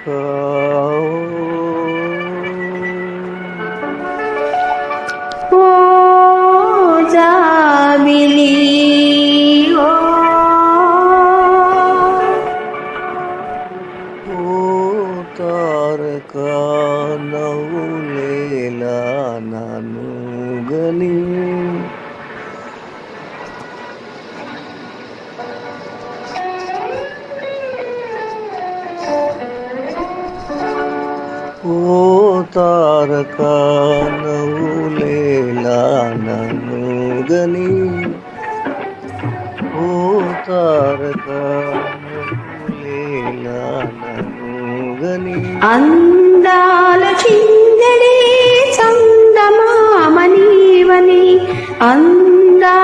ও যামিলি ও তার কানৌলে নানু গনি ఓ తారక నవ్వు లేలానూగని ఓ తారక లేలానూగని అందాల చిందడే చందమామనీవని అందా